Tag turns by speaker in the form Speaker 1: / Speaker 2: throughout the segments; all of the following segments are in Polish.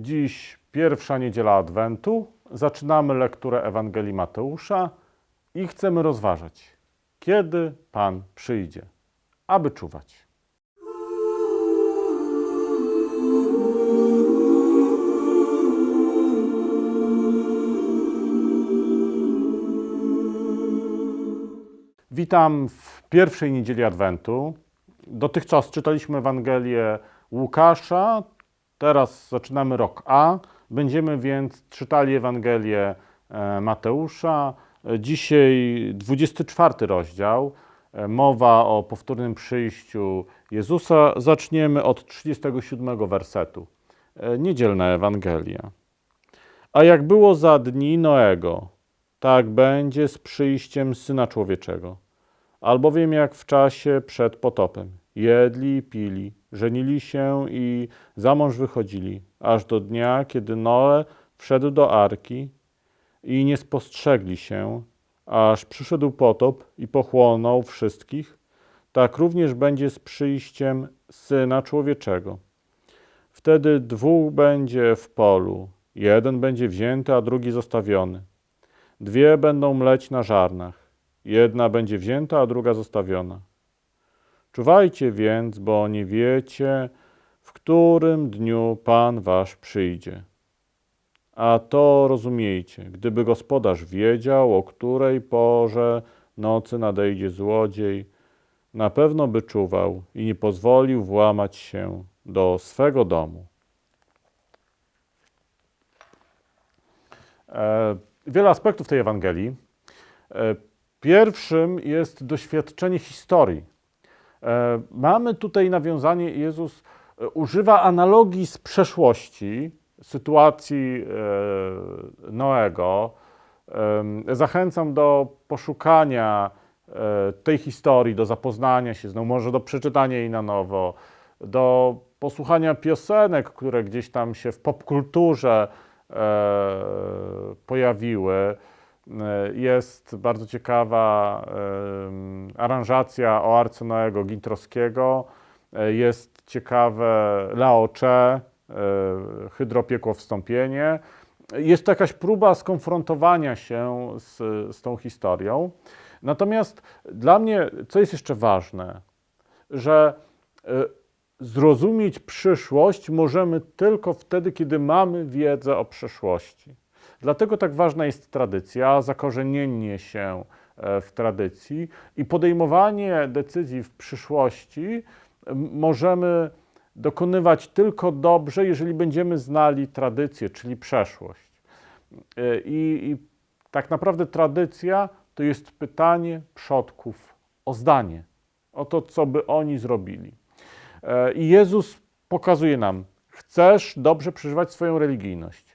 Speaker 1: Dziś pierwsza niedziela Adwentu. Zaczynamy lekturę Ewangelii Mateusza i chcemy rozważać, kiedy Pan przyjdzie, aby czuwać. Witam w pierwszej niedzieli Adwentu. Dotychczas czytaliśmy Ewangelię Łukasza, teraz zaczynamy rok A. Będziemy więc czytali Ewangelię e, Mateusza. E, Dzisiaj 24 rozdział, e, mowa o powtórnym przyjściu Jezusa. Zaczniemy od 37 wersetu. Niedzielna Ewangelia. A jak było za dni Noego, tak będzie z przyjściem Syna Człowieczego. Albowiem jak w czasie przed potopem jedli i pili, żenili się i za mąż wychodzili, aż do dnia, kiedy Noe wszedł do arki i nie spostrzegli się, aż przyszedł potop i pochłonął wszystkich, tak również będzie z przyjściem Syna Człowieczego. Wtedy dwóch będzie w polu, jeden będzie wzięty, a drugi zostawiony. Dwie będą mleć na żarnach. Jedna będzie wzięta, a druga zostawiona. Czuwajcie więc, bo nie wiecie, w którym dniu Pan wasz przyjdzie. A to rozumiejcie, gdyby gospodarz wiedział, o której porze nocy nadejdzie złodziej, na pewno by czuwał i nie pozwolił włamać się do swego domu. E, wiele aspektów tej Ewangelii. E, Pierwszym jest doświadczenie historii. E, Mamy tutaj nawiązanie, Jezus e, używa analogii z przeszłości, sytuacji e, Noego. Zachęcam do poszukania tej historii, do zapoznania się z nią, może do przeczytania jej na nowo, do posłuchania piosenek, które gdzieś tam się w popkulturze pojawiły. E, Jest bardzo ciekawa aranżacja o Arce Noego Gintrowskiego. E, Jest ciekawe Laocze, e, Hydropiekło Wstąpienie. Jest to jakaś próba skonfrontowania się z, z tą historią. Natomiast dla mnie, co jest jeszcze ważne, że zrozumieć przyszłość możemy tylko wtedy, kiedy mamy wiedzę o przeszłości. Dlatego tak ważna jest tradycja, zakorzenienie się e, w tradycji i podejmowanie decyzji w przyszłości możemy dokonywać tylko dobrze, jeżeli będziemy znali tradycję, czyli przeszłość. E, I, I tak naprawdę tradycja to jest pytanie przodków o zdanie, o to, co by oni zrobili. E, I Jezus pokazuje nam, chcesz dobrze przeżywać swoją religijność,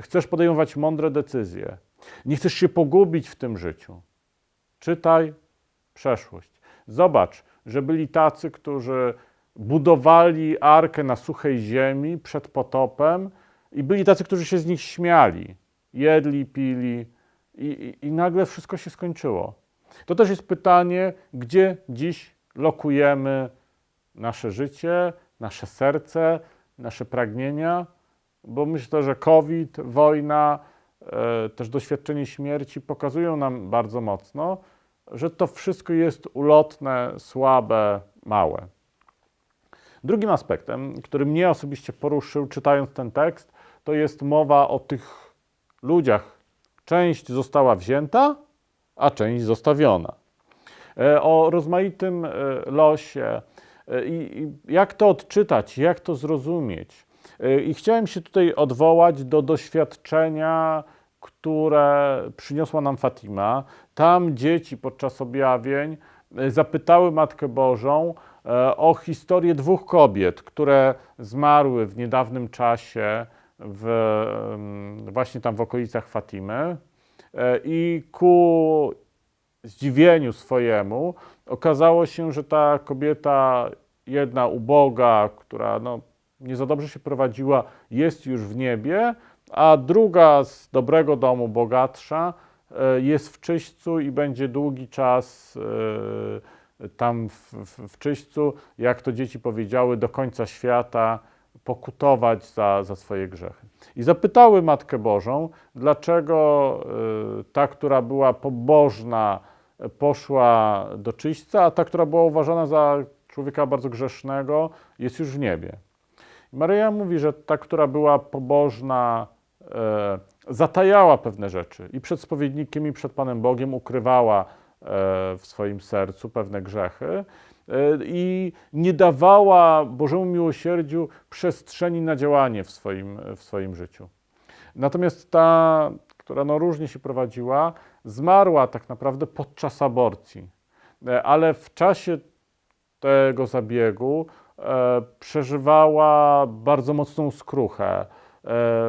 Speaker 1: chcesz podejmować mądre decyzje, nie chcesz się pogubić w tym życiu. Czytaj przeszłość. Zobacz, że byli tacy, którzy budowali arkę na suchej ziemi przed potopem i byli tacy, którzy się z nich śmiali, jedli, pili i, i, i nagle wszystko się skończyło. To też jest pytanie, gdzie dziś lokujemy nasze życie, nasze serce, nasze pragnienia, bo myślę, że COVID, wojna, e, też doświadczenie śmierci pokazują nam bardzo mocno, że to wszystko jest ulotne, słabe, małe. Drugim aspektem, który mnie osobiście poruszył, czytając ten tekst, to jest mowa o tych ludziach. Część została wzięta, a część zostawiona. E, O rozmaitym e, losie i jak to odczytać, jak to zrozumieć. E, I chciałem się tutaj odwołać do doświadczenia, które przyniosła nam Fatima. Tam dzieci podczas objawień e, zapytały Matkę Bożą e, o historię dwóch kobiet, które zmarły w niedawnym czasie w, em, właśnie tam w okolicach Fatimy. I ku zdziwieniu swojemu okazało się, że ta kobieta, jedna uboga, która no, nie za dobrze się prowadziła, jest już w niebie, a druga z dobrego domu, bogatsza, e, jest w czyśćcu i będzie długi czas e, tam w, w, w czyśćcu, jak to dzieci powiedziały, do końca świata pokutować za, za swoje grzechy. I zapytały Matkę Bożą, dlaczego y, ta, która była pobożna, poszła do czyśćca, a ta, która była uważana za człowieka bardzo grzesznego, jest już w niebie. Maryja mówi, że ta, która była pobożna, e, zatajała pewne rzeczy i przed spowiednikiem, i przed Panem Bogiem ukrywała e, w swoim sercu pewne grzechy e, i nie dawała Bożemu miłosierdziu przestrzeni na działanie w swoim, w swoim życiu. Natomiast ta, która no różnie się prowadziła, zmarła tak naprawdę podczas aborcji, E, ale w czasie tego zabiegu przeżywała bardzo mocną skruchę. E,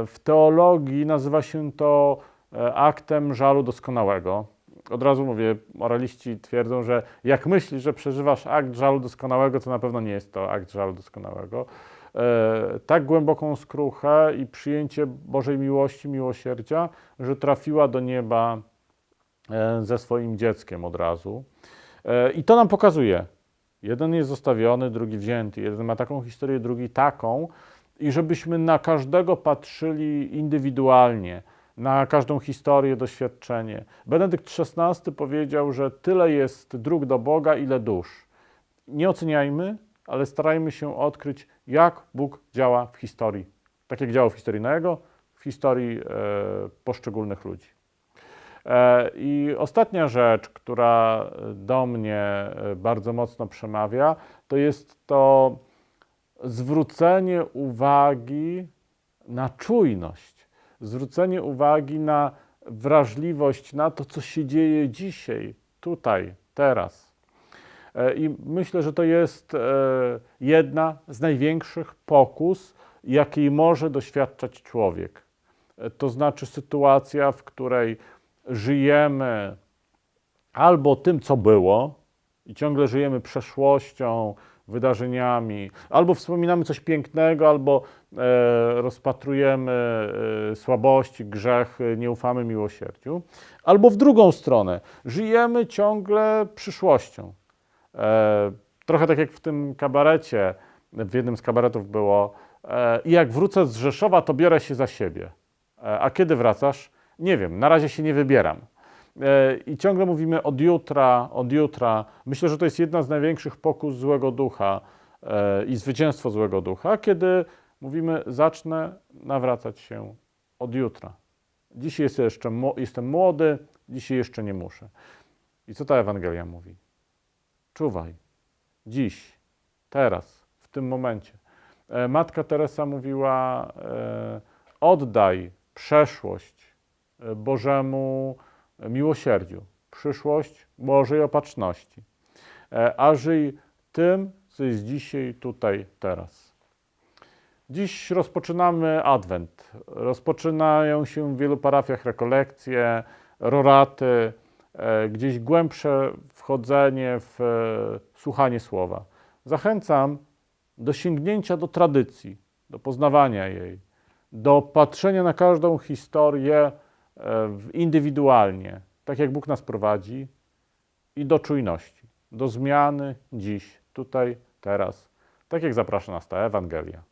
Speaker 1: w teologii nazywa się to e, aktem żalu doskonałego. Od razu mówię, moraliści twierdzą, że jak myślisz, że przeżywasz akt żalu doskonałego, to na pewno nie jest to akt żalu doskonałego. E, tak głęboką skruchę i przyjęcie Bożej miłości, miłosierdzia, że trafiła do nieba e, ze swoim dzieckiem od razu. E, I to nam pokazuje, Jeden jest zostawiony, drugi wzięty. Jeden ma taką historię, drugi taką. I żebyśmy na każdego patrzyli indywidualnie, na każdą historię, doświadczenie. Benedykt XVI powiedział, że tyle jest dróg do Boga, ile dusz. Nie oceniajmy, ale starajmy się odkryć, jak Bóg działa w historii. Tak jak działał w historii Noego, w historii e, poszczególnych ludzi. E, I ostatnia rzecz, która do mnie e, bardzo mocno przemawia, to jest to zwrócenie uwagi na czujność, zwrócenie uwagi na wrażliwość na to, co się dzieje dzisiaj, tutaj, teraz. E, I myślę, że to jest jedna z największych pokus, jakiej może doświadczać człowiek. To znaczy sytuacja, w której żyjemy albo tym, co było, i ciągle żyjemy przeszłością, wydarzeniami, albo wspominamy coś pięknego, albo e, rozpatrujemy e, słabości, grzechy, nie ufamy miłosierdziu, albo w drugą stronę, żyjemy ciągle przyszłością. E, trochę tak jak w tym kabarecie, w jednym z kabaretów było, e, i jak wrócę z Rzeszowa, to biorę się za siebie. E, a kiedy wracasz? Nie wiem, na razie się nie wybieram. E, I ciągle mówimy od jutra, od jutra. Myślę, że to jest jedna z największych pokus złego ducha e, i zwycięstwo złego ducha, kiedy mówimy, zacznę nawracać się od jutra. Dzisiaj jest jeszcze, jestem młody, dzisiaj jeszcze nie muszę. I co ta Ewangelia mówi? Czuwaj. Dziś, teraz, w tym momencie. E, Matka Teresa mówiła: oddaj przeszłość Bożemu miłosierdziu, przyszłość Bożej opatrzności, e, a żyj tym, co jest dzisiaj, tutaj, teraz. Dziś rozpoczynamy Adwent. Rozpoczynają się w wielu parafiach rekolekcje, roraty, e, gdzieś głębsze wchodzenie w e, słuchanie słowa. Zachęcam do sięgnięcia do tradycji, do poznawania jej, do patrzenia na każdą historię indywidualnie, tak jak Bóg nas prowadzi, i do czujności, do zmiany dziś, tutaj, teraz, tak jak zaprasza nas ta Ewangelia.